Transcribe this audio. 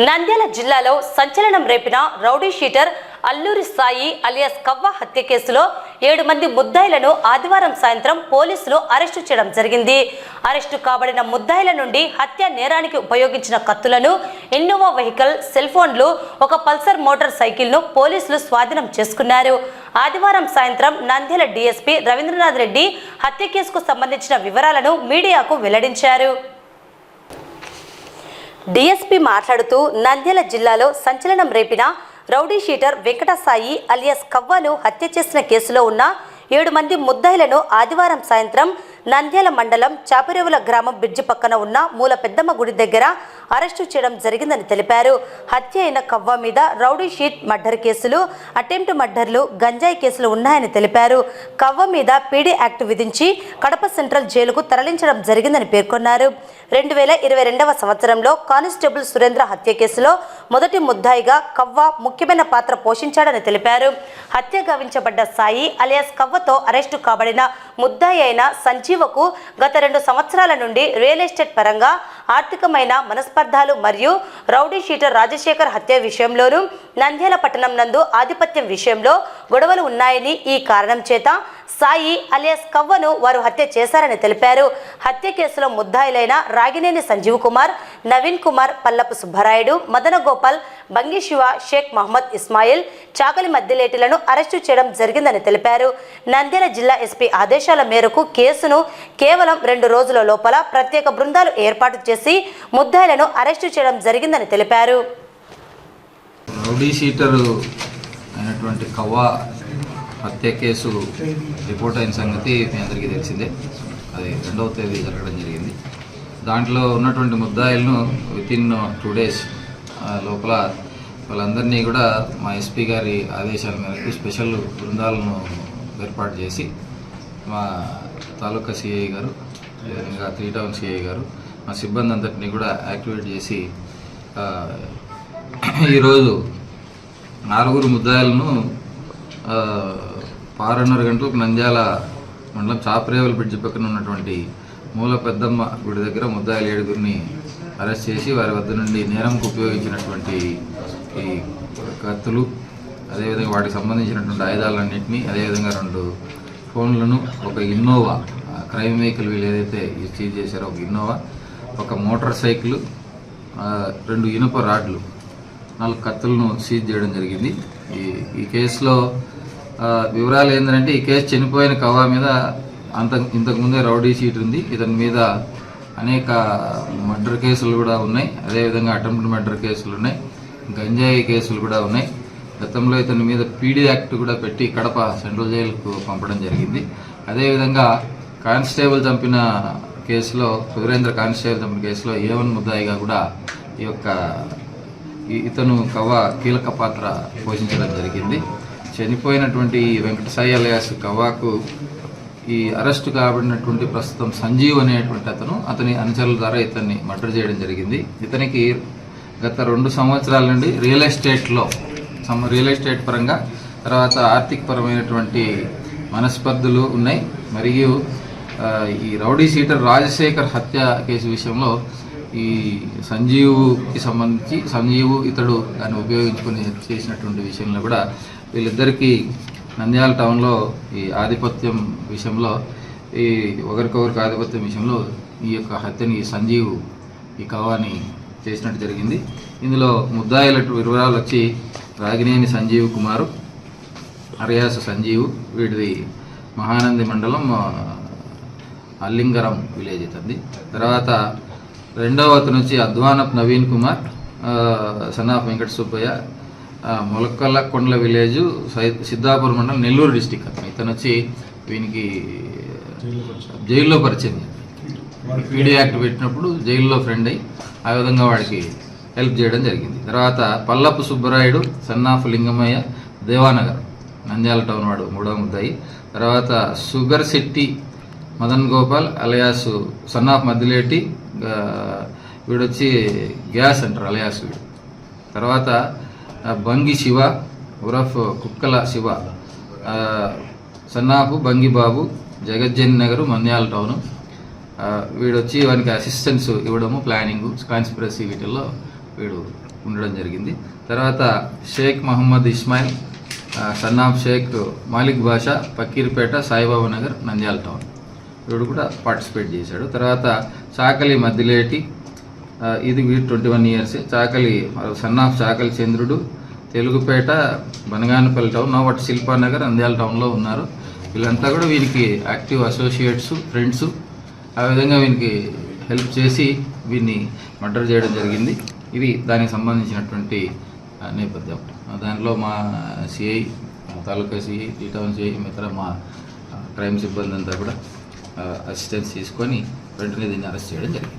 నంద్యాల జిల్లాలో సంచలనం రేపిన rowdy sheeter Alluri Sai alias Kavva హత్య కేసులో ఏడు మంది ముద్దాయిలను ఆదివారం సాయంత్రం పోలీసులు అరెస్టు చేయడం జరిగింది. అరెస్టు కాబడిన ముద్దాయిల నుండి హత్య నేరానికి ఉపయోగించిన కత్తులను ఇన్నోవా వెహికల్ సెల్ ఫోన్లు ఒక పల్సర్ మోటార్ సైకిల్ను పోలీసులు స్వాధీనం చేసుకున్నారు. ఆదివారం సాయంత్రం నంద్యాల డీఎస్పీ రవీంద్రనాథ్ రెడ్డి హత్య కేసుకు సంబంధించిన వివరాలను మీడియాకు వెల్లడించారు. డీఎస్పీ మాట్లాడుతూ నంద్యాల జిల్లాలో సంచలనం రేపిన రౌడీ షీటర్ వెంకటసాయి అలియాస్ కవ్వాను హత్య చేసిన కేసులో ఉన్న ఏడు మంది ముద్దాయిలను ఆదివారం సాయంత్రం నంద్యాల మండలం చాపరేవుల గ్రామం బ్రిడ్జి పక్కన ఉన్న మూల పెద్దమ్మ గుడి దగ్గర అరెస్టు చేయడం జరిగిందని తెలిపారు. హత్య అయిన కవ్వ మీద రౌడీ షీట్ మర్డర్ కేసులు అటెంప్ట్ మర్డర్లు గంజాయి కేసులు ఉన్నాయని తెలిపారు. కవ్వ మీద పీడీ యాక్ట్ విధించి కడప సెంట్రల్ జైలుకు తరలించడం జరిగిందని పేర్కొన్నారు. రెండు వేల ఇరవై రెండవ సంవత్సరంలో కానిస్టేబుల్ సురేంద్ర హత్య కేసులో మొదటి ముద్దాయిగా కవ్వ ముఖ్యమైన పాత్ర పోషించాడని తెలిపారు. హత్య గావించబడ్డ సాయి అలియాస్ కవ్వతో అరెస్టు కాబడిన ముద్దాయి అయిన సంజీవకు గత రెండు సంవత్సరాల నుండి రియల్ ఎస్టేట్ పరంగా ఆర్థికమైన మనస్పర్ధాలు మరియు రౌడీ షీటర్ రాజశేఖర్ హత్య విషయంలోనూ నంద్యాల పట్టణం నందు ఆధిపత్యం విషయంలో గొడవలు ఉన్నాయని ఈ కారణం చేత సాయి అలియాస్ కవ్వను వారు హత్య చేశారని తెలిపారు. హత్య కేసులో ముద్దాయిలైన రాగినేని సంజీవ్ కుమార్ నవీన్ కుమార్ పల్లపు సుబ్బరాయుడు మదన గోపాల్ బంగి శివ షేక్ మహమ్మద్ ఇస్మాయిల్ చాకలి మద్దిలేటిలను అరెస్టు చేయడం జరిగిందని తెలిపారు. నంద్యాల జిల్లా ఎస్పీ ఆదేశాల మేరకు కేసును కేవలం రెండు రోజుల లోపల ప్రత్యేక బృందాలు ఏర్పాటు చేసి ముద్దాయిలను అరెస్టు చేయడం జరిగిందని తెలిపారు. రౌడీ షీటరు అయినటువంటి కవ్వా హత్య కేసు రిపోర్ట్ అయిన సంగతి మీ అందరికీ తెలిసిందే. అది రెండవ తేదీ జరగడం జరిగింది. దాంట్లో ఉన్నటువంటి ముద్దాయిలను విత్ ఇన్ టూ డేస్ లోపల వాళ్ళందరినీ కూడా మా ఎస్పీ గారి ఆదేశాల మేరకు స్పెషల్ బృందాలను ఏర్పాటు చేసి మా తాలూకా సిఐ గారు ఇంకా త్రీ టౌన్ సిఐ గారు మా సిబ్బంది అంతటిని కూడా యాక్టివేట్ చేసి ఈరోజు నాలుగురు ముద్దాయిలను ఆరున్నర గంటలకు నంద్యాల మండలం చాపరేవల్ బ్రిడ్జ్ పక్కన ఉన్నటువంటి మూల పెద్దమ్మ గుడి దగ్గర ముద్దాయిలు ఏడుగురిని అరెస్ట్ చేసి వారి వద్ద నుండి నేరంకు ఉపయోగించినటువంటి ఈ కత్తులు అదేవిధంగా వాటికి సంబంధించినటువంటి ఆయుధాలన్నింటినీ అదేవిధంగా రెండు ఫోన్లను ఒక ఇన్నోవా క్రైమ్ వెహికల్ వీళ్ళు ఏదైతే సీజ్ చేశారో ఒక ఇన్నోవా ఒక మోటార్ సైకిల్ రెండు ఇనుప రాడ్లు నాలుగు కత్తులను సీజ్ చేయడం జరిగింది. ఈ ఈ కేసులో వివరాలు ఏంటంటే ఈ కేసు చనిపోయిన కవా మీద అంత ఇంతకుముందే రౌడీ షీట్ ఉంది. ఇతని మీద అనేక మర్డర్ కేసులు కూడా ఉన్నాయి. అదేవిధంగా అటెంప్ట్ మర్డర్ కేసులు ఉన్నాయి. గంజాయి కేసులు కూడా ఉన్నాయి. గతంలో ఇతని మీద పీడీ యాక్ట్ కూడా పెట్టి కడప సెంట్రల్ జైలుకు పంపడం జరిగింది. అదేవిధంగా కానిస్టేబుల్ చంపిన కేసులో సురేంద్ర కానిస్టేబుల్ తమ్ముడి కేసులో ఏవన్ ముద్దాయిగా కూడా ఈ యొక్క ఇతను కవ్వ కీలక పాత్ర పోషించడం జరిగింది. చనిపోయినటువంటి ఈ వెంకటసాయి అలయాస్ కవ్వాకు ఈ అరెస్ట్ కాబడినటువంటి ప్రస్తుతం సంజీవ్ అనేటువంటి అతను అతని అనుచరుల ద్వారా ఇతన్ని మర్డర్ చేయడం జరిగింది. ఇతనికి గత రెండు సంవత్సరాల నుండి రియల్ ఎస్టేట్లో రియల్ ఎస్టేట్ పరంగా తర్వాత ఆర్థిక పరమైనటువంటి మనస్పర్ధలు ఉన్నాయి. మరియు ఈ రౌడీ సీటర్ రాజశేఖర్ హత్య కేసు విషయంలో ఈ సంజీవుకి సంబంధించి సంజీవు ఇతడు దాన్ని ఉపయోగించుకొని చేసినటువంటి విషయంలో కూడా వీళ్ళిద్దరికీ నంద్యాల టౌన్లో ఈ ఆధిపత్యం విషయంలో ఈ ఒకరికొకరికి ఆధిపత్యం విషయంలో ఈ యొక్క హత్యని సంజీవు ఈ కవాని చేసినట్టు జరిగింది. ఇందులో ముద్దాయిల వివరాలు వచ్చి రాగినేని సంజీవ్ కుమారు అరియాస సంజీవ్ వీటిది మహానంది మండలం అల్లింగరం విలేజ్ ఇతంది తర్వాత రెండవ అతను వచ్చి అద్వానప్ Naveen Kumar son son of Venkata Subbaiah ఆ, మొలకల్ల కొండల విలేజ్ సై- సిద్ధాపురం మండలం నెల్లూరు డిస్టిక్ అతను. ఇతను వచ్చి వీనికి జైల్లో పరిచయం పీడీ యాక్ట్ పెట్టినప్పుడు జైల్లో ఫ్రెండ్ అయ్యి ఆ విధంగా వాడికి హెల్ప్ చేయడం జరిగింది. తర్వాత Pallapu Subbarayudu son of Lingamaiah Devanagar Nandyal town వాడు మూడో ముద్దాయి. తర్వాత సుగర్ శెట్టి మదన్ గోపాల్ అలయాస్ ఆఫ్ మద్దిలేటి వీడొచ్చి గ్యాస్ అంటారు అలయాస్ వీడు. తర్వాత Bangi Shiva ఉరఫ్ Kukkala Shiva son of Bangibabu Bangi Babu Jagajjan Nagar Nandyal town. వీడొచ్చి వానికి అసిస్టెన్స్ ఇవ్వడము ప్లానింగ్ కాన్స్పిరసీ వీటిల్లో వీడు ఉండడం జరిగింది. తర్వాత Sheikh Mohammed Ismail son of son of Sheikh Malik Basha Pakirpeta Saibaba Nagar Nandyal town. వీడు కూడా పార్టిసిపేట్ చేశాడు. తర్వాత చాకలి మద్దిలేటి ఇది వీడు twenty one years. Chakali son of Chakali Chandrudu Telugupeta Banaganapalle town నోవట్ శిల్పానగర్ అంద్యాల టౌన్లో ఉన్నారు. వీళ్ళంతా కూడా వీనికి యాక్టివ్ అసోసియేట్స్ ఫ్రెండ్స్. ఆ విధంగా వీనికి హెల్ప్ చేసి వీన్ని మర్డర్ చేయడం జరిగింది. ఇది దానికి సంబంధించినటువంటి నేపథ్యం. దానిలో మా CI taluka CI T town CI మిగతా మా క్రైమ్ సిబ్బంది అంతా కూడా అసిస్టెన్స్ తీసుకొని వెంటనే దీన్ని అరెస్ట్ చేయడం జరిగింది.